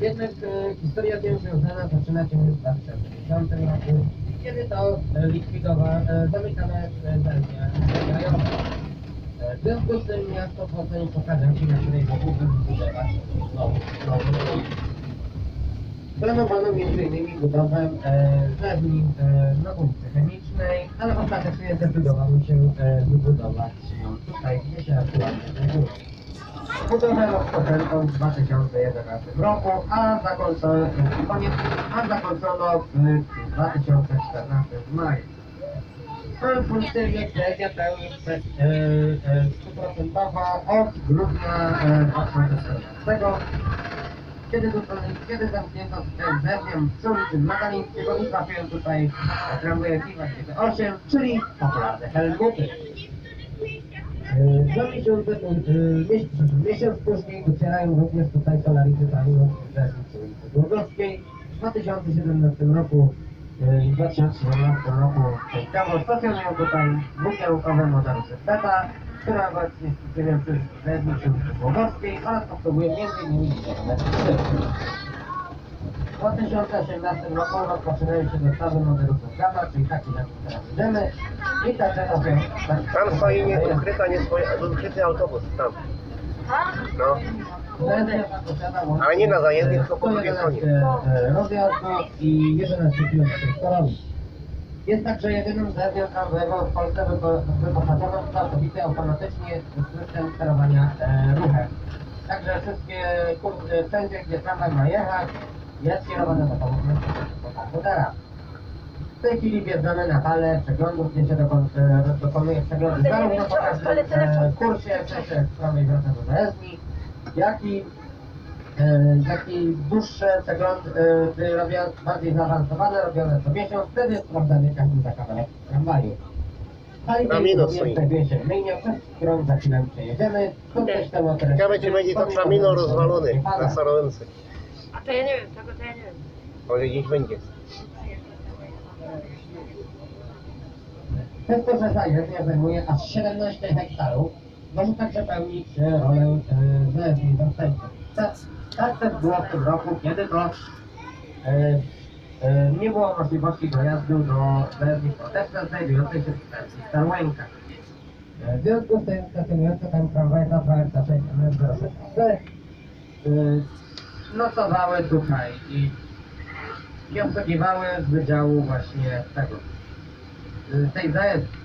Jednak e, historia tym związana zaczyna się już w 2010 roku, kiedy to e, likwidowano, e, zamykano e, wersję krajową. E, W związku z tym miasto ocenie pokazał się na której wokół nowy dom. Planowano m.in. budowę e, żerni e, na ulicy Chemicznej, ale ostatecznie zdecydowano się e, wybudować ją tutaj, gdzie się aktualnie znajduje. Budowę rozpoczęto w 2011 roku, a zakończono, koniec, a zakończono w 2014 w maju. Swoją funkcję Wikipedia pełni przez, e, e, stuprocentowo od grudnia e, 2014 kiedy, do, kiedy zamknięto wersję przy ulicy Magalińskiego i trafiłem tutaj tramwaje Kiwa 8, czyli popularne Helmuty. E, miesiąc, miesiąc później docierają również tutaj Solarity Taninos z wersji przy ulicy Długowskiej. W 2017 roku i w 2017 roku ciekawo stacjonują tutaj dwukierunkowe modelu Sesteta, która obecnie wersji przy ulicy Długowskiej oraz obsługuje m.in. kilometr 3. W 2018 roku rozpoczynają się dostawy modelu Gamma, czyli taki, którym teraz idziemy. I ta teraz Tam stoi nie, ukryta, nie swoje, ukryty autobus, tam. No. Ale nie na zajezdni, tylko po drugiej stronie. Rozjazdów i 11 km. Jest także jedynym zjazdem tramwajowym w Polsce wypo- wyposażonym w całkowity automatycznie system sterowania e, ruchem. Także wszystkie kursy, wszędzie gdzie tramwaj ma jechać, jest kierowane za pomocą komputera. W tej chwili wjeżdżamy na halę przeglądów, gdzie się dokon, e, dokonuje przeglądu zarówno po każdym e, kursie, w sensie z prawej wraca do zajezdni, jak i, e, jak i dłuższe przeglądy, e, robią, bardziej zaawansowane, robione co miesiąc, wtedy sprawdzamy każdy za kawałek tramwaju. Na minus znajduje się myjnia, przez którą za chwilę przejedziemy. Są też te okresy- Ciekawe, czy będzie to tramino rozwalony na Sarowence. A to ja nie wiem, tego to ja nie wiem. Może gdzieś będzie. Przez to, że zajezdnia zajmuje aż 17 hektarów, może także pełnić rolę zajezdni zastępczej. Tak, też było w tym roku, kiedy to e, e, nie było możliwości dojazdu do zajezdni protestna znajdującej się w stacji Starłęka. E, W związku z tym stacjonujące tam tramwaje na Frajerca 6 06 nocowały tutaj i, i obsługiwały z wydziału właśnie tego y, tej zajezdni.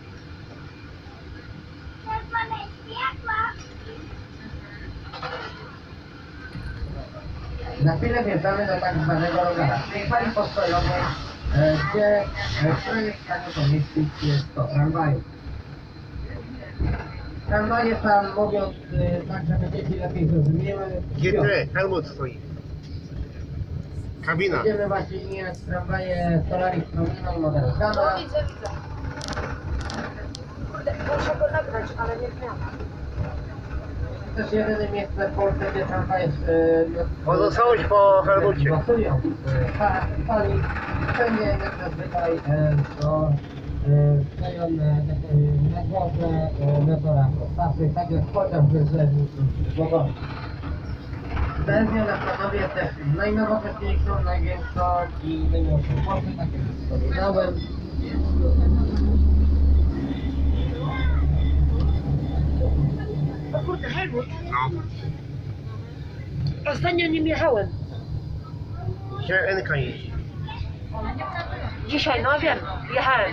Na chwilę wjeżdżamy do tak zwanego rogala, czyli hali postojowej, e, gdzie, e, które jest w stanie pomieścić jest 100 tramwajów. Tramwaje tam mówiąc y, tak, żeby dzieci lepiej zrozumiały. GT, Helmut stoi. Kabina. Będziemy właśnie mijać tramwaje Solaris Promino i model. No widzę, widzę. Kurde, muszę go nagrać, ale nie. To też jedyne miejsce w Polsce, gdzie tramwaje y, no, po Helmucie. Głosują w ha- hali. Wszędzie jak zazwyczaj e, to e, wklejone e, na głowę e, na torach rozpasy, tak jak chociażby ze Złogowy. Zajezdnia na Planowie jest też najnowocześniejszą, największą i najnowszą w Polsce, tak jak wspominałem. O kurde, Helmut. No. Ostatnio nim jechałem. Gdzie Enka jeździ? Dzisiaj, no wiem, jechałem.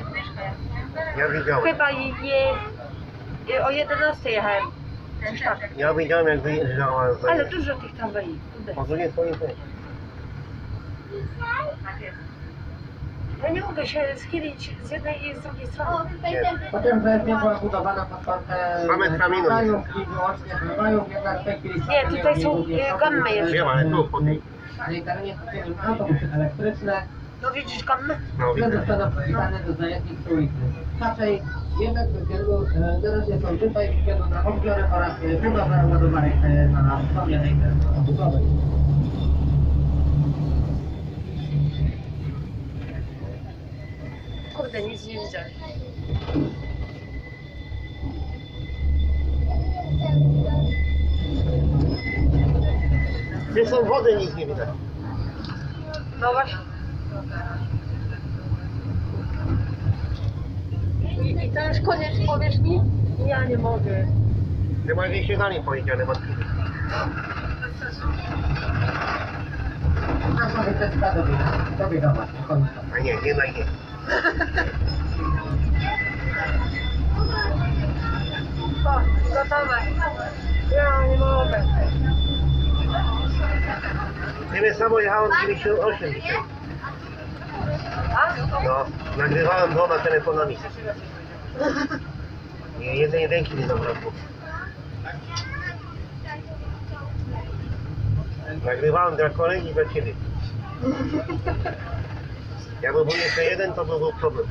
Ja widziałem. Chyba i nie... i O 11 jechałem. Tak. Ja widziałem jak wyjeżdżała z Ale dużo tych tramwajów. Kurde. Po drugiej stronie też. Ja nie mogę się schylić z jednej i z drugiej strony. Potem zajezdnia była budowana pod kątem Same traminy. tramwajów i wyłącznie tramwajów, jednak w tej chwili Nie, tutaj są, e, jeszcze. Wiem, ale tu po tej. Na tej terenie autobusy elektryczne, No widzisz gammę? No które widzę. zostaną przypisane do zajezdni ulicy. Raczej jednak względu, e, na razie są tutaj względu na odbiory oraz e, budowę ładowarek e, na wspomnianej terenie obudowej. Kurde, nic nie widzę. Gdzie są wody, nic nie widać. No właśnie. I, to już koniec, powiesz mi? Ja nie mogę. Chyba gdzieś się nim powiedziane wątpliwie. A sobie testa dobiega, dobiega właśnie, końca. A nie, jednak nie. O, gotowe. Ja nie mogę. Ciebie samo jechałem 98 dzisiaj. A? No, nagrywałem dwoma telefonami. Nie, jednej jedynki nie zabrakło. Nagrywałem dla kolegi i dla ciebie. Jakby był jeszcze jeden, to by był problem.